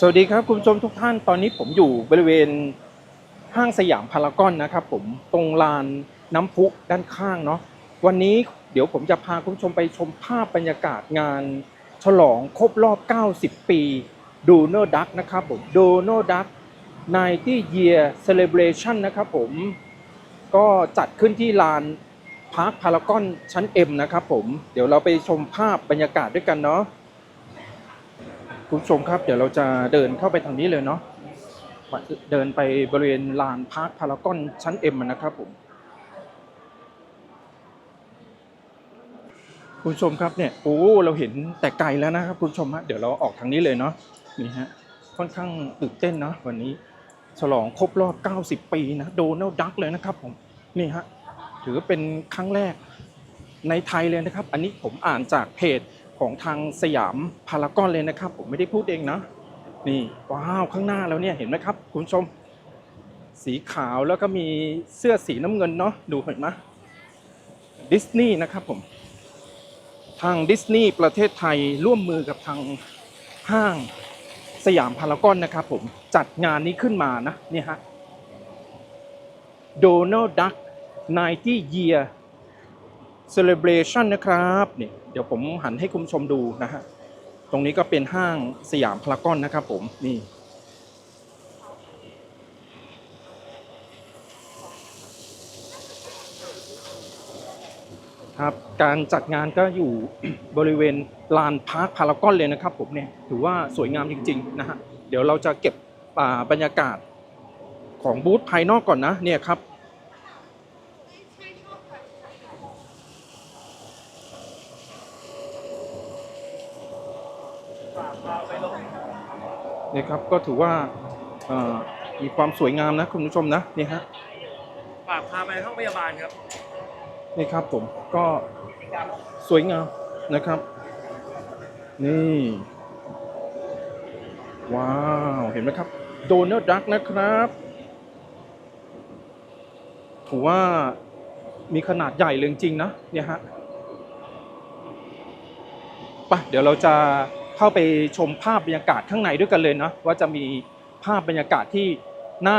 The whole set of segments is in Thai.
สวัสดีครับคุณผู้ชมทุกท่านตอนนี้ผมอยู่บริเวณห้างสยามพารากอนนะครับ ผมตรงลานน้ำพุด้านข้างเนาะวันนี้เดี๋ยวผมจะพาคุณผู้ชมไปชมภาพบรรยากาศงาน ฉลองครบรอบ 90 ปีดูโนดักนะครับผมดูโนดัก90 year celebration นะครับผมก็จัดขึ้นที่ลานพาร์คพารากอนชั้น M นะครับผมเดี๋ยวเราไปชมภาพบรรยากาศด้วยกันเนาะ คุณผู้ชมครับ เดี๋ยวเราจะเดินเข้าไปทางนี้เลยเนาะเดินไปบริเวณลานพาร์คพารากอนชั้นเอ็มนะครับผมคุณผู้ชมครับเนี่ยโอ้เราเห็นแต่ไกลแล้วนะครับคุณผู้ชมฮะเดี๋ยวเราออกทางนี้เลยเนาะนี่ฮะค่อนข้างตื่นเต้นนะวันนี้ฉลองครบรอบ 90 ปีนะโดนัลด์ดักเลยนะครับผมนี่ฮะถือเป็นครั้งแรกในไทยเลยนะครับ อันนี้ผมอ่านจากเพจ ของทางสยามพารากอนเลยนะครับ ผมไม่ได้พูดเองนะนี่ว้าวข้างหน้าแล้วเนี่ยเห็นไหมครับ คุณผู้ชม สีขาวแล้วก็มีเสื้อสีน้ำเงินเนาะดูเห็นไหมดิสนีย์นะครับผมทางดิสนีย์ประเทศไทยร่วมมือกับทางห้างสยามพารากอนนะครับผมจัดงานนี้ขึ้นมานะเนี่ยฮะ Donald Duck 90 Year Celebration นะครับนี่เดี๋ยวผมหันให้คุณชมดูนะฮะ ตรงนี้ก็เป็นห้างสยามพารากอนนะครับผมนี่ครับการจัดงานก็อยู่บริเวณลานพาร์คพารากอนเลยนะครับผมเนี่ยถือว่าสวยงามจริงๆนะฮะเดี๋ยวเราจะเก็บอ่าบรรยากาศของบูธภายนอกก่อนนะเนี่ยครับ นี่ครับ ก็ถือว่าเอ่อมีความสวยงามนะคุณผู้ชมนะนี่ฮะฝากพาไปห้องพยาบาลครับนี่ครับผมก็สวยงามนะครับ นี่ ว้าวเห็นไหมครับโดนัลดักนะครับถือว่ามีขนาดใหญ่เลยจริงๆนะเนี่ยฮะไปเดี๋ยวเราจะ เข้าไปชมภาพบรรยากาศข้างในด้วยกันเลยนะว่าจะมีภาพบรรยากาศที่น่า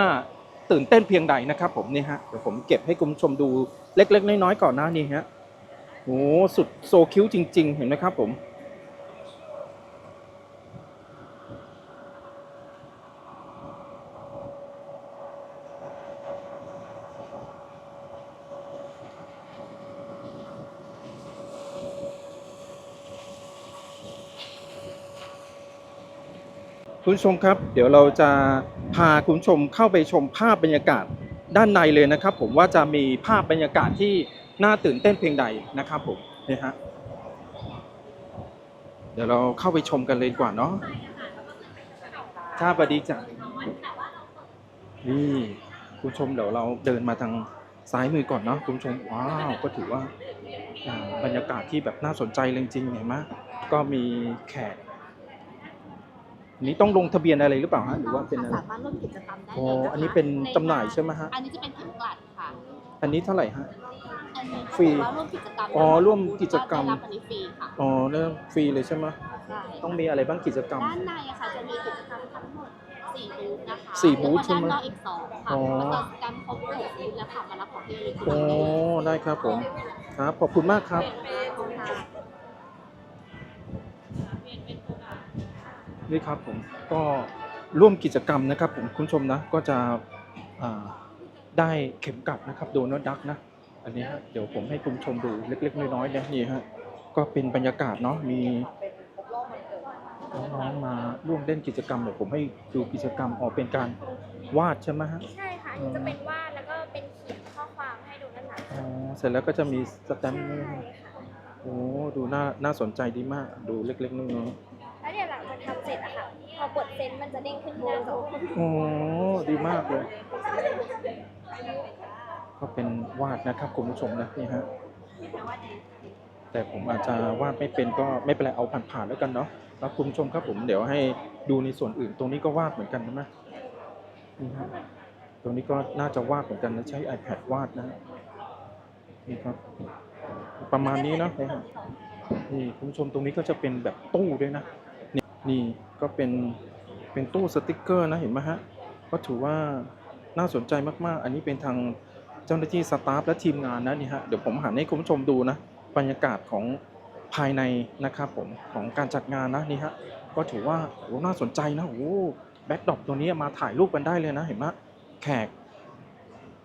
ตื่นเต้นเพียงใดนะครับ ผมนี่ฮะเดี๋ยวผมเก็บให้คุณผู้ชมดูเล็ก ๆ น้อยๆก่อนหน้านี้ฮะโอ้สุดโซคิ้วจริง ๆ เห็นไหมครับผม คุณผู้ชมครับ เดี๋ยวเราจะพาคุณผู้ชมเข้าไปชมภาพบรรยากาศด้านในเลยนะครับ ผมว่าจะมีภาพบรรยากาศที่น่าตื่นเต้นเพียงใดนะครับผมนี่ฮะเดี๋ยวเราเข้าไปชมกันเลยกว่าเนาะครับดีจ้ะนี่คุณชมเดี๋ยวเราเดินมาทางซ้ายมือก่อนเนาะคุณชมว้าวก็ถือว่าบรรยากาศที่แบบน่าสนใจจริงๆเห็นไหมก็มีแขก นนี้ต้องลงทะเบียนอะไรหรือเปล่าฮะหรือว่าเป็นอะไร สามารถร่วมกิจกรรมได้อ๋อเลยนะคะอันนี้เป็นจำหน่ายใช่ไหมฮะ อันนี้จะเป็นเข็มกลัดค่ะอันนี้เท่าไหร่ฮะ อันนี้ฟรีถ้าเกิดว่าร่วมกิจกรรมอ๋อร่วมกิจกรรม ได้รับอันนี้ฟรีค่ะอ๋อเริ่มฟรีเลยใช่ไหมใช่ต้องมีอะไรบ้างกิจกรรม ด้านในอะค่ะจะมีกิจกรรมทั้งหมดสี่บูธนะคะสี่บูธใช่ไหมแล้วก็ด้านนอกอีกสองค่ะอ๋อ แล้วก็การครบหกบูธแล้วค่ะมารับของที่ระลึกโอ้ได้ครับผม ครับ ขอบคุณมากครับ นี่ครับผมก็ร่วมกิจกรรมนะครับผมคุณผู้ชมนะก็จะอ่าได้เข็มกลัดนะครับโดนัลดักนะอันนี้ฮะเดี๋ยวผมให้คุณผู้ชมดูเล็กๆน้อยๆนะนี่ฮะก็เป็นบรรยากาศเนาะมีน้องๆมาร่วมเล่นกิจกรรมเดี๋ยวผมให้ดูกิจกรรมออกเป็นการวาดใช่ไหมฮะใช่ค่ะอันนี้จะเป็นวาดแล้วก็เป็นเขียนข้อความให้ดูด้านหลังอ๋อเสร็จแล้วก็จะมีสแตมป์ด้วยใช่นะค่ะโอ้ดูน่าน่าสนใจดีมากดูเล็กๆน้อยแเซ็นมันจะเด้งขึ้นที่หน้าจอโอ้ดีมากเลย ก็เป็นวาดนะครับคุณผู้ชมนะนี่ฮะแต่ผมอาจจะวาดไม่เป็นก็ไม่เป็นไรเอาผ่านๆแล้วกันเนาะแล้วคุณผู้ชมครับผมเดี๋ยวให้ดูในส่วนอื่นตรงนี้ก็วาดเหมือนกันใช่ไหมนี่ฮะตรงนี้ก็น่าจะวาดเหมือนกันนะใช้ iPad วาดนะนี่ครับ ประมาณนี้เนาะนี่ฮะนี่คุณผู้ชมตรงนี้ก็จะเป็นแบบตู้ด้วยนะนี่ก็เป็น เป็นตู้สติกเกอร์นะเห็นไหมฮะก็ถือว่าน่าสนใจมากๆ อันนี้เป็นทางเจ้าหน้าที่สตาฟและทีมงานนะนี่ฮะเดี๋ยวผมหันให้คุณผู้ชมดูนะบรรยากาศของภายในนะครับผมของการจัดงานนะนี่ฮะก็ถือว่าโอ้น่าสนใจนะโอ้แบ็คดรอปตัวนี้มาถ่ายรูปกันได้เลยนะเห็นไหมแขก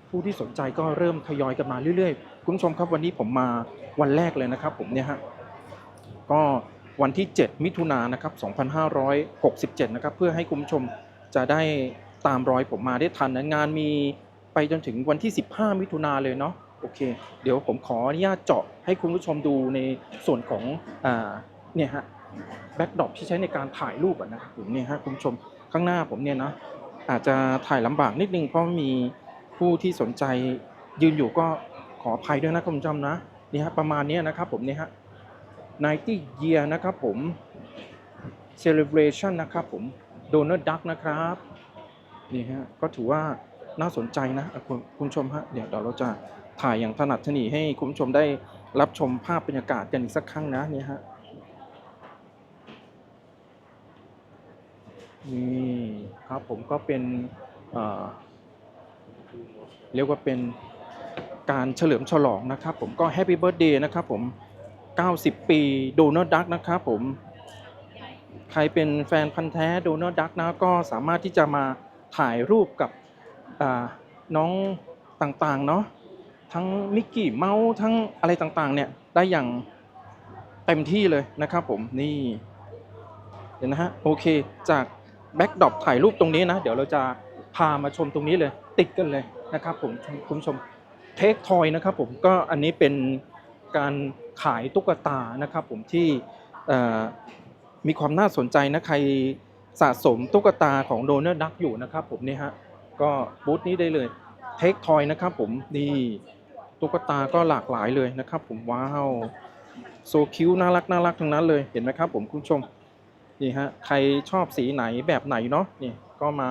ผู้ที่สนใจก็เริ่มทยอยกันมาเรื่อยๆ คุณผู้ชมครับวันนี้ผมมาวันแรกเลยนะครับ ผมเนี่ยฮะก็ วันที่ 7 มิถุนายนนะครับ 2567 นะครับ เพื่อให้คุณผู้ชมจะได้ตามรอยผมมาได้ทันนะงานมีไปจนถึงวันที่ 15 มิถุนาเลยเนาะโอเค เดี๋ยวผมขออนุญาตเจาะให้คุณผู้ชมดูในส่วนของอ่าเนี่ยฮะแบ็กดรอปที่ใช้ในการถ่ายรูปนะครับผมเนี่ยฮะคุณผู้ชมข้างหน้าผมเนี่ยนะอาจจะถ่ายลำบากนิดนึงเพราะมีผู้ที่สนใจยืนอยู่ก็ขออภัยด้วยนะคุณผู้ชมนะนี่ฮะประมาณนี้นะครับผมเนี่ยฮะ 90 year นะครับผม celebration นะครับผม Donald Duck นะครับ นี่ฮะ ก็ถือว่าน่าสนใจนะคุณคุณผู้ชมฮะ เดี๋ยวเราจะถ่ายอย่างถนัดถนีให้คุณผู้ชมได้รับชมภาพบรรยากาศกันอีกสักครั้งนะนี่ฮะ นี่ครับผมก็เป็นเเรียกว่าเป็นการเฉลิมฉลองนะครับผมก็แฮปปี้เบิร์ดเดย์นะครับผม 90 ปีโดนัลด์ดักนะครับผม ใครเป็นแฟนพันธ์แท้โดนัลด์ดักนะก็สามารถที่จะมาถ่ายรูปกับน้องต่างๆเนาะทั้งมิกกี้เมาส์ทั้งอะไรต่างๆเนี่ยได้อย่างเต็มที่เลยนะครับผมนี่เห็นนะฮะโอเคจากแบ็กดรอปถ่ายรูปตรงนี้นะ เดี๋ยวเราจะพามาชมตรงนี้เลย ติดกันเลยนะครับผมคุณผู้ชมเทคทอยนะครับผมก็อันนี้เป็นการ ขายตุ๊กตานะครับผมที่มีความน่าสนใจนะใครสะสมตุ๊กตาของโดนัลด์ดักอยู่นะครับผมนี่ฮะก็บูธนี้ได้เลยเทคทอยนะครับผมนี่ตุ๊กตาก็หลากหลายเลยนะครับผมว้าวโซคิวน่ารักน่ารักทั้งนั้นเลยเห็นไหมครับผมคุณผู้ชมนี่ฮะใครชอบสีไหนแบบไหนเนาะนี่ก็มา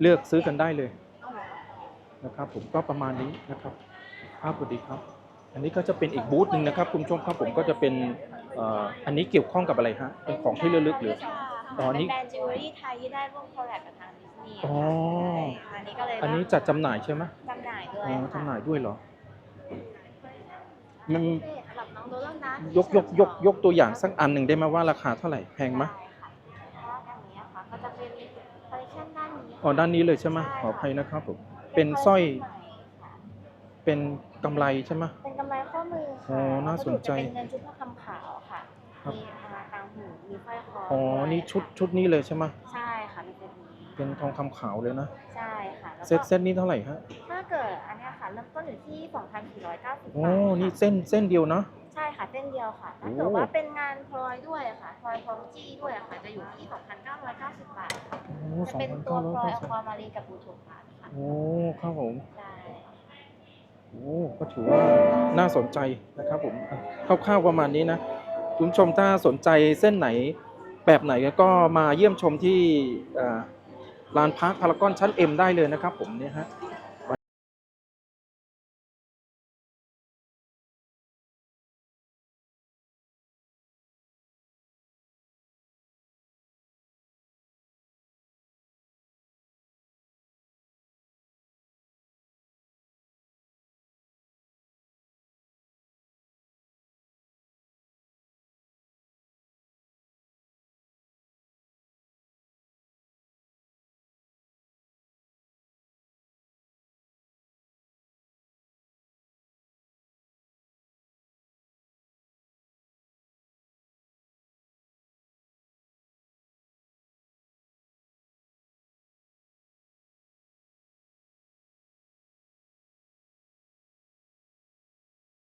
เลือกซื้อกันได้เลยนะครับผมก็ประมาณนี้นะครับครับสวัสดีครับ อันนี้ก็จะเป็นอีกบูธหนึ่งนะครับคุณผู้ชมครับผมก็จะเป็นเอ่ออันนี้เกี่ยวข้องกับอะไรฮะเป็นของที่ระลึกหรืออ๋อนี่เป็นแบรนด์จิวเวลรี่ไทยที่ได้ร่วมคอลแลบกับทางดิสนีย์อ๋อใช่อันนี้ก็เลยอันนี้จัดจำหน่ายใช่ไหมจำหน่ายด้วยอ๋อค่ะจำหน่ายด้วยเหรอ มันพิเศษสำหรับน้องโดนัลด์ดักยกยกยกยกตัวอย่างสักอันหนึ่งได้ไหมว่าราคาเท่าไหร่แพงไหมได้ค่ะเพราะว่าอันนี้ค่ะก็จะเป็นคอลเลคชันด้านนี้ค่ะอ๋อด้านนี้เลยใช่ไหมขออภัยนะครับผมเป็นสร้อย เป็นกำไรใช่ไหม เป็นกำไรข้อมืออ๋ค่ะอน่าสนใจเป็นเงินชุดทองคำขาวค่ะครับมีอาต่างหูมีสร้อยคออ๋อ ด้วยนี่ชุดชุดนี้เลยใช่ไหมใช่ค่ะเป็นเซตนี้เป็นทองคำขาวเลยนะ ใช่ค่ะแล้วเซก็ตเซตนี้เท่าไหร่ฮะ ถ้าเกิดอันเนี้ยค่ะเริ่มต้นอยู่ที่ 2,490โอ้บาทค่ะนี่เส้นเส้นเดียวนะ ใช่ค่ะเส้นเดียวค่ะถ้าโอ้เกิดว่าเป็นงานพลอยด้วยอะค่ะพลอยพร้อมจี้ด้วยอะค่ะ จะอยู่ที่ 2,990 บาทค่ะโอ้จะสองเป็นพันตัวเก้าร้อยพลอยเก้าสิบอะความารีนกับบลูทูธพาร์ทค่ะโอ้ ครับผมใช่ โอ้ก็ถือว่าน่าสนใจนะครับผมคร่าวๆประมาณนี้นะคุณผู้ชมถ้าสนใจเส้นไหนแบบไหนก็มาเยี่ยมชมที่ลานพาร์คพารากอนชั้น M ได้เลยนะครับผมเนี่ยฮะ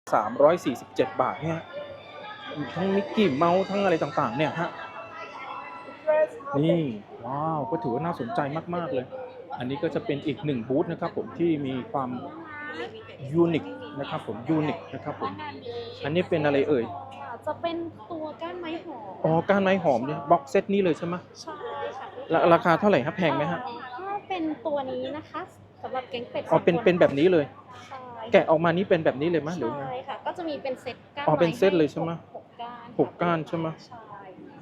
347 บาทเนี่ยทั้งมิกกี้เมาส์ทั้งอะไรต่างๆ เนี่ยฮะนี่ว้าวก็ถือว่าน่าสนใจมากๆเลย อันนี้ก็จะเป็นอีกหนึ่งบูธนะครับผมที่มีความยูนิคนะครับผมยูนิคนะครับผมอันนี้เป็นอะไรเอ่ยจะเป็นตัวก้านไม้หอมอ๋อก้านไม้หอมเนี่ยบ็อกเซตนี้เลยใช่ไหมใช่ค่ะราราคาเท่าไหร่ครับแพงไหมฮะถ้าเป็นตัวนี้นะคะสำหรับแก๊งเป็ดอ๋อเป็นสงคเป็นแบบนี้เลยใช่ แกะออกมานี่เป็นแบบนี้เลยไหมหรือไง ใช่ค่ะ ก็จะมีเป็นเซ็ตก้านอ๋อเป็นเซตเลยใช่ไหมหกก้านหกก้านใช่ไหม ใช่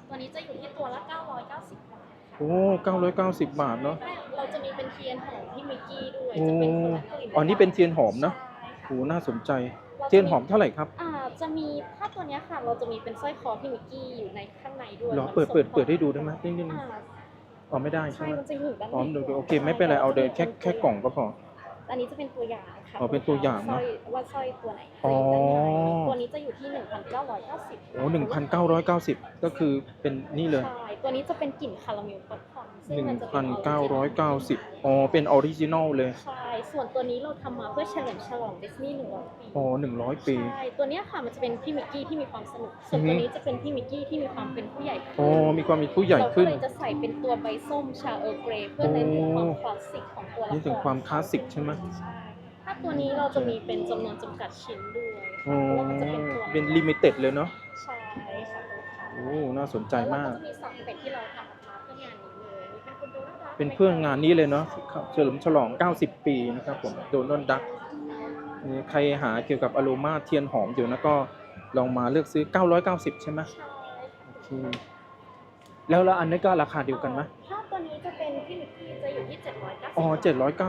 ตัวนี้จะอยู่ที่ตัวละ 990 บาทค่ะโอ้990บาทเนาะ เราจะมีเป็นเทียนหอมพี่มิกกี้ด้วยโอ้จะเป็นคนละกลิ่นอ๋อนี่เป็นเทียนหอมเนอะ ใช่ค่ะโอ้น่าสนใจเทียนหอมเท่าไหร่ครับอ่าจะมีถ้าตัวเนี้ยค่ะ เราจะมีเป็นสร้อยคอพี่มิกกี้อยู่ในข้างในด้วยเหรอมันเปิดเปิดส่งเปิดให้ดูได้ไหมนิดนิดอ่าอ๋อไม่ได้ใช่ใช่ไหมมันจะอยู่ด้านในอ๋อเดี๋ยวโอเคไม่เป็นไรเอาเดินแค่แค่กล่องก็พอ อันนี้จะเป็นตัวอย่าง ค่ะอ๋อเป็นตัวอย่างสเนร้อะอยว่าสร้อยตัวไหนอ๋อตัวนี้จะอยู่ที่ 1,990โอ้หนึ่งพันเก้าร้อยเก้าสิบก็คือเป็นนี่เลย ใช่ตัวนี้จะเป็นกลิ่นคาราเมลป๊อปคอร์นซึ่หนึ่งมันจะพันป็เก้าร้อยเก้าสิบอ๋อ เป็นออริจินอลเลย ใช่ ส่วนตัวนี้เราทำมาเพื่อเฉลิมฉลองดิสนีย์100ปีอ๋อหนึ่งร้อยปี ใช่ ตัวเนี้ยค่ะมันจะเป็นพี่มิกกี้ที่มีความสนุก ส่วนอือฮึตัวนี้จะเป็นพี่มิกกี้ที่มีความเป็นผู้ใหญ่ขึ้นอ๋อ มีความมีผู้ใหญ่ขึ้น เราก็เลยจะใส่เป็นตัวใบส้มชาเออร์เกรย์เพื่อเน้นถึงความคลาสสิกของตัวละครนี่ถึงความคลาสสิกใช่ไหม ใช่ ถ้าตัวนี้เราจะมีเป็นจำนวนจำกัดชิ้นด้วยอ๋อแล้วมันจะเป็นตัวเป็นลิมิเต็ดเลยเนาะใช่ค่ะตัวค่ะโอ้น่าสนใจมาก แล้วก็จะมีสองเป็ดที่เราทำออกมาเพื่องานนี้เลยนี่เป็นคุณโดนัลด์ดักเป็นเพื่องานนี้เลยเนาะเฉลิมฉลอง 90 ปีนะครับผมโดนนดักนี่ใครหาเกี่ยวกับอโรมาเทียนหอมอยู่นะก็ลองมาเลือกซื้อ 990 ใช่ไหมใช่โอเคแล้วแล้วอันนี้ก็ราคาเดียวกันไหมถ้าตัวนี้จะเป็นพี่มิกกี้จะอยู่ที่ 790อ๋อ790ถ้า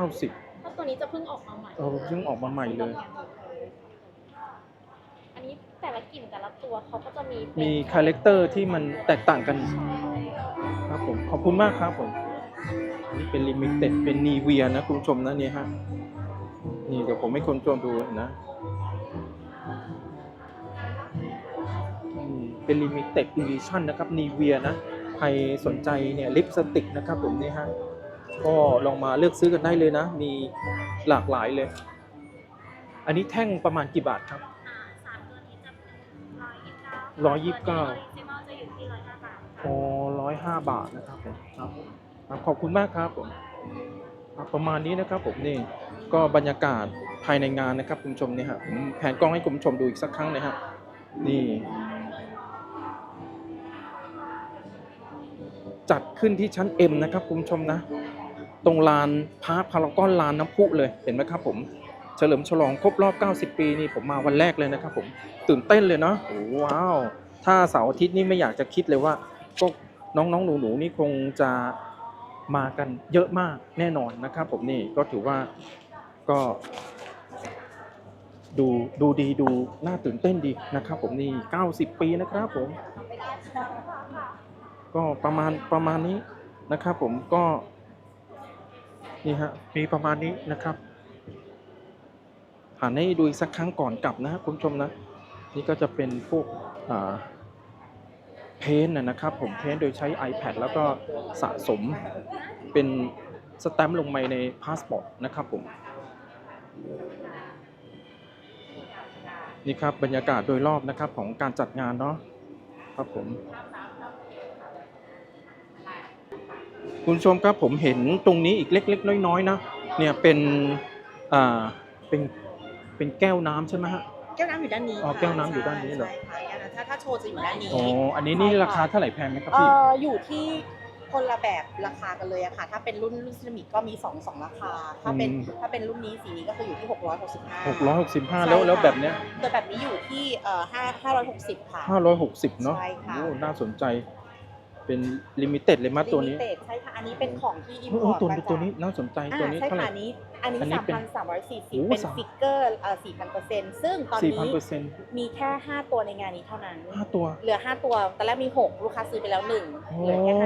ตัวนี้จะเพิ่งออกมาใหม่ เออเพิ่งออกมาใหม่เลย อันนี้แต่ละกลิ่นแต่ละตัวเขาก็จะมีเป็นมีคาแรคเตอร์ที่มันแตกต่างกันใช่ครับผม ขอบคุณมากครับผมอันนี่เป็นลิมิเต็ดเป็นนีเวียนะคุณผู้ชมนะเนี่ยฮะ นี่เดี๋ยวผมให้คุณผู้ชมดูนะนี่เป็นลิมิเต็ดอีดิชั่นนะครับนีเวียนะ ใครสนใจเนี่ยลิปสติกนะครับผมนี่ฮะ ก็ลองมาเลือกซื้อกันได้เลยนะ มีหลากหลายเลย อันนี้แท่งประมาณกี่บาทครับอ่าสามตัวนี้จะเป็น129ร้อยยี่สิบเก้าออริจินอลจะอยู่ที่105บาทค่ะอ๋อร้อยห้าบาทนะครับผมครับผมครับขอบคุณมากครับผมครับประมาณนี้นะครับผมนี่ก็บรรยากาศภายในงานนะครับคุณผู้ชมเนี่ยฮะผมแผนกล้องให้คุณผู้ชมดูอีกสักครั้งนะฮะนี่ จัดขึ้นที่ชั้น M นะครับคุณผู้ชมนะ ตรงลานพาร์คพารากอนลานน้ำพุเลยเห็นไหมครับผมเฉลิมฉลองครบรอบ 90 ปีนี่ผมมาวันแรกเลยนะครับผมตื่นเต้นเลยเนาะโอ้ว้าว ถ้าเสาร์อาทิตย์นี่ไม่อยากจะคิดเลยว่าก็น้องๆ หนูๆนี่คงจะมากันเยอะมากแน่นอนนะครับผมนี่ก็ถือว่าก็ ดูดูดีดูน่าตื่นเต้นดีนะครับผมนี่ 90 ปีนะครับผม ก็ประมาณประมาณนี้นะครับผมก็ นี่ฮะมีประมาณนี้นะครับหันให้ดูอีกสักครั้งก่อนกลับนะคุณผู้ชมนะ นี่ก็จะเป็นพวกเพ้นท์นะนะครับ ผมเพ้นท์โดยใช้ iPad แล้วก็สะสมเป็นสแตมป์ลงไปในพาสปอร์ตนะครับผมนี่ครับบรรยากาศโดยรอบนะครับของการจัดงานเนาะครับผม คุณผู้ชมครับผมเห็นตรงนี้อีกเล็ก ๆ น้อยๆนะเนี่ยเป็นอ่าเป็นเป็นแก้วน้ำใช่ไหมฮะ แก้วน้ำอยู่ด้านนี้อ๋อค่ะแก้วน้ำอยู่ด้านนี้เหรอ ใช่ค่ะแก้วน้ำถ้าถ้าโชว์จะอยู่ด้านนี้อ๋ออันนี้นี่ราคาเท่าไหร่แพงไหมครับเอ่พี่ออยู่ที่คนละแบบราคากันเลยอะค่ะ ถ้าเป็นรุ่นรุ่นซีรามิกก็มีสองสองราคา ถ้าเป็นอืมถ้าเป็นรุ่นนี้สีนี้ก็คืออยู่ที่665 หกร้อยหกสิบห้าแล้วแล้วแบบเนี้ยตัวแบบนี้อยู่ที่เอ่อ5 560ค่ะ ห้าร้อยหกสิบเนาะใช่ค่ะ โอ้น่าสนใจ เป็นลิมิเต็ดเลยมั้ยตัวนี้ Limited ใช่ค่ะ อันนี้เป็นของที่อิมเออพเอออร์ตตัวมานี้จากตัวนี้น่าสนใจอ่าตัวนี้ใช่เท่าไหค่ะร่ อันนี้ อันนี้อันนี้เป็น3,340โอ้เป็นสาม ฟิกเกอร์เอ่อ4,000เปอร์เซ็นต์ซึ่งตอนสี่นี้พันเปอร์เซ็นต์มีแค่5ตัวในงานนี้เท่านั้น ห้าตัว เหลือ5ตัวตอนแรกมี6ลูกค้าซื้อไปแล้ว1โอ้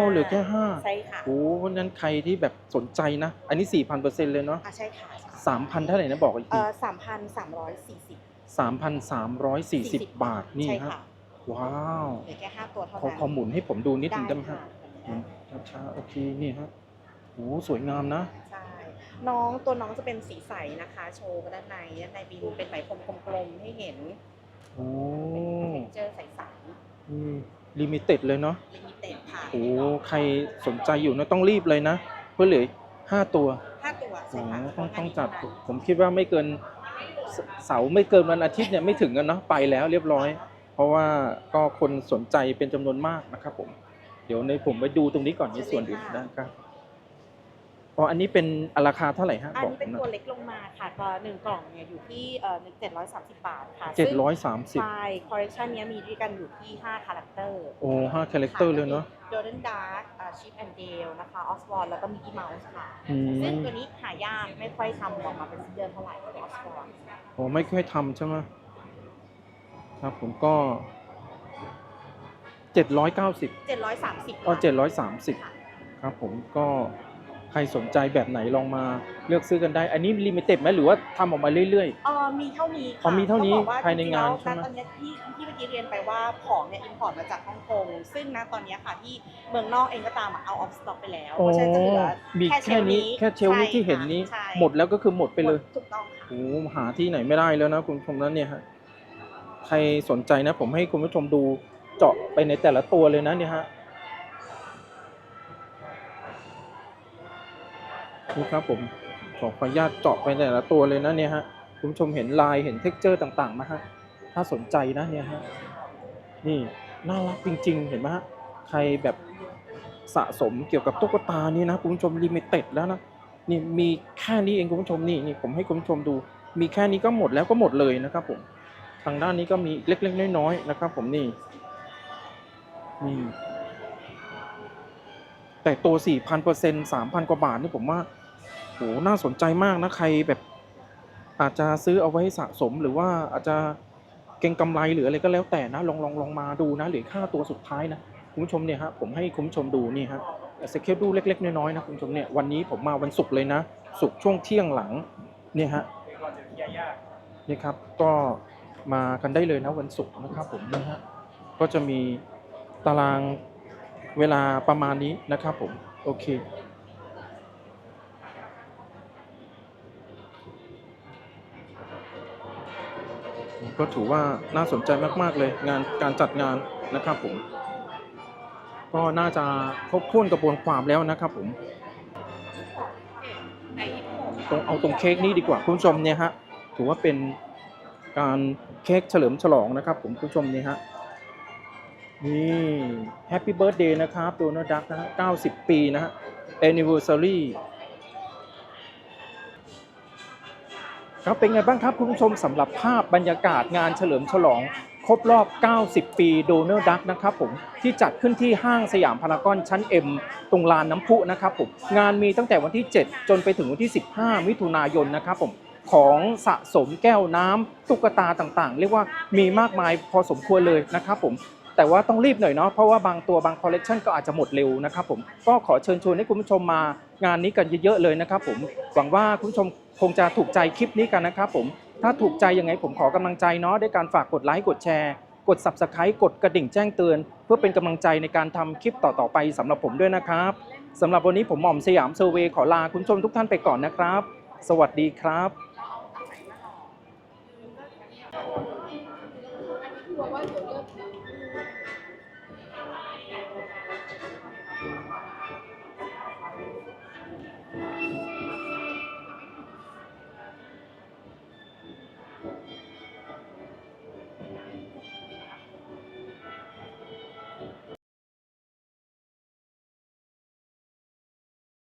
เหลือแค่ห้าใช่ค่ะโอ้เพราะฉะนั้นใครที่แบบสนใจนะ อันนี้สี่พันเปอร์เซ็นต์เลยเนาะอะใช่ค่ะสามพันเท่าไหร่นะบอกอีกเอ่ทีอสามพันสามร้อยสี่สิบสามพันสามร้อยสี่สิบบาทนี่ใช่ฮะค่ะ ว้าวเหลือแค่ห้าตัวเท่าขอนั้นขอหมุนให้ผมดูนิดนึงได้ไหมค่ะฮะหมุนช้าๆโอเคนี่ฮะโอ้สวยงามนะ ใช่น้องตัวน้องจะเป็นสีใสนะคะ โชว์ด้านในด้านในบินเป็นไหมพรมกลมๆให้เห็นโอ้เป็นเจอใสลิมิเต็ดเลยเนาะๆลิมิเต็ดค่ะโอ้ใครสนใจอยู่นะต้องรีบเลยนะ เพื่อเหลือห้าตัวห้าตัวใช่โอ้ค่ะต้องต้องจัดผมคิดว่าไม่เกินเสเสาร์ไม่เกินวันอาทิตย์เนี่ยไม่ถึงกันเนาะไปแล้วเรียบร้อยเพ ราะว่าก็คนสนใจเป็นจำนวนมากนะครับผม เดี๋ยวในผมไปดูตรงนี้ก่อนในส่วนอื่นนะครับโออ๋ออันนี้เป็นราคาเท่าไหร่ฮะอันบอกนี้เป็นผมตัวนะเล็กลงมาค่ะตัวหนึ่งกล่องเนี่ยอยู่ที่เอ่อเจ็ดร้อยสามสิบบาทค่ะเจ็ดร้อยสามสิบใช่คอลเลคชันนี้มีด้วยกันอยู่ที่ห้าคาแรคเตอร์โอ้ห้าคาแรคเตอร์เลยเนาะโดเดนดาร์กชิปแอนด์เดลนะคะออสวอร์แล้วก็มิกกี้เมาส์ค่ะอืมซึ่งตัวนี้หายากไม่ค่อยทำออกมาเป็นซิกเนเจอร์เท่าไหร่ตัวออสวอร์โอ้ไม่ค่อยทำใช่ไหม ครับผมก็เจ็ดร้อยเก้าสิบเจ็ดร้อยสามสิบอ๋อเจ็ดร้อยสามสิบครับผมก็ใครสนใจแบบไหนลองมาเลือกซื้อกันได้ อันนี้ลิมิเต็ดไหมหรือว่าทำออกมาเรื่อย เออมีเท่านี้อ๋อมีเท่านี้ต้องบอกว่ภายในงานจริๆใช่ไหม แล้วณตอนเนี้ยที่ที่เมื่อกี้เรียนไปว่าของเนี่ยอินพอร์ตมาจากฮ่องกงซึ่งณตอนเนี้ยค่ะที่เมืองนอกเองก็ตามเอาออฟสต็อกไปแล้วๆเพราะฉะนั้นจะเหลือมีแค่นี้แค่เชลฟ์นี้ที่เห็นนี้ใช่หมดแล้วก็คือหมดไปเลยถูกต้องค่ะ โอ้หาที่ไหนไม่ได้แล้วนะคุณผู้ชมนั้นเนี่ยฮะ ใครสนใจนะ ผมให้คุณผู้ชมดูเจาะไปในแต่ละตัวเลยนะเนี่ยฮะนี่ครับผมขอขออนุญาตเจาะไปแต่ละตัวเลยนะเนี่ยฮะคุณผู้ชมเห็นลายเห็นเท็กเจอร์ต่างๆไหมฮะถ้าสนใจนะเนี่ยฮะนี่น่ารักจริง ๆ เห็นไหมฮะใครแบบสะสมเกี่ยวกับตุ๊กตานี่นะคุณผู้ชมลิมิเต็ดแล้วนะนี่มีแค่นี้เองคุณผู้ชมนี่นี่ผมให้คุณผู้ชมดู มีแค่นี้ก็หมดแล้วก็หมดเลยนะครับผม ทางด้านนี้ก็มีเล็กๆน้อยๆนะครับผมนี่นี่แต่ตัว 4,000เปอร์เซ็นต์3,000 กว่าบาทนี่ผมว่าโหน่าสนใจมากนะ ใครแบบอาจจะซื้อเอาไว้สะสมหรือว่าอาจจะเก็งกำไรหรืออะไรก็แล้วแต่นะ ลองลองลองมาดูนะหลือค่าตัวสุดท้ายนะ คุณผู้ชมเนี่ยฮะผมให้คุณผู้ชมดูนี่ฮะสเกลดูเล็กๆ น้อยๆนะคุณผู้ชมเนี่ยวันนี้ผมมาวันศุกร์เลยนะศุกร์ช่วงเที่ยงหลังเนี่ยฮะนี่ครับก็ มากันได้เลยนะวันศุกร์นะครับผมนะฮะก็จะมีตารางเวลาประมาณนี้นะครับผม โอเค ก็ถือว่าน่าสนใจมาก ๆ เลยงานการจัดงานนะครับผม ก็น่าจะครบถ้วนกระบวนความแล้วนะครับผม ตรงเอาตรงเค้กนี้ดีกว่าคุณผู้ชมเนี่ยฮะถือว่าเป็น การเค้กเฉลิมฉลองนะครับ ผมคุณผู้ชมนี่ฮะนี่แฮปปี้เบิร์ดเดย์นะครับโดนัลด์ดักนะฮะ90 ปีนะฮะ anniversary ครับเป็นไงบ้างครับคุณผู้ชมสำหรับภาพบรรยากาศงานเฉลิมฉลองครบรอบ 90 ปีโดนัลด์ดักนะครับผมที่จัดขึ้นที่ห้างสยามพารากอนชั้น M ตรงลานน้ำพุนะครับผมงานมีตั้งแต่วันที่ 7 จนไปถึงวันที่ 15 มิถุนายนนะครับผม ของสะสมแก้วน้ำตุ๊กตาต่างๆ เรียกว่ามีมากมายพอสมควรเลยนะครับผมแต่ว่าต้องรีบหน่อยเนาะเพราะว่าบางตัวบางคอลเลกชันก็อาจจะหมดเร็วนะครับผมก็ขอเชิญชวนให้คุณผู้ชมมางานนี้กันเยอะๆเลยนะครับผมหวังว่าคุณผู้ชมคงจะถูกใจคลิปนี้กันนะครับผมถ้าถูกใจยังไงผมขอกำลังใจเนาะด้วยการฝากกดไลค์กดแชร์กด Subscribe กดกระดิ่งแจ้งเตือน เพื่อเป็นกำลังใจในการทำคลิปต่อ ๆ ไปสำหรับผมด้วยนะครับสำหรับวันนี้ผมหม่อมสยามเซอร์เวย์ขอลาคุณผู้ชมทุกท่านไปก่อนนะครับ สวัสดีครับ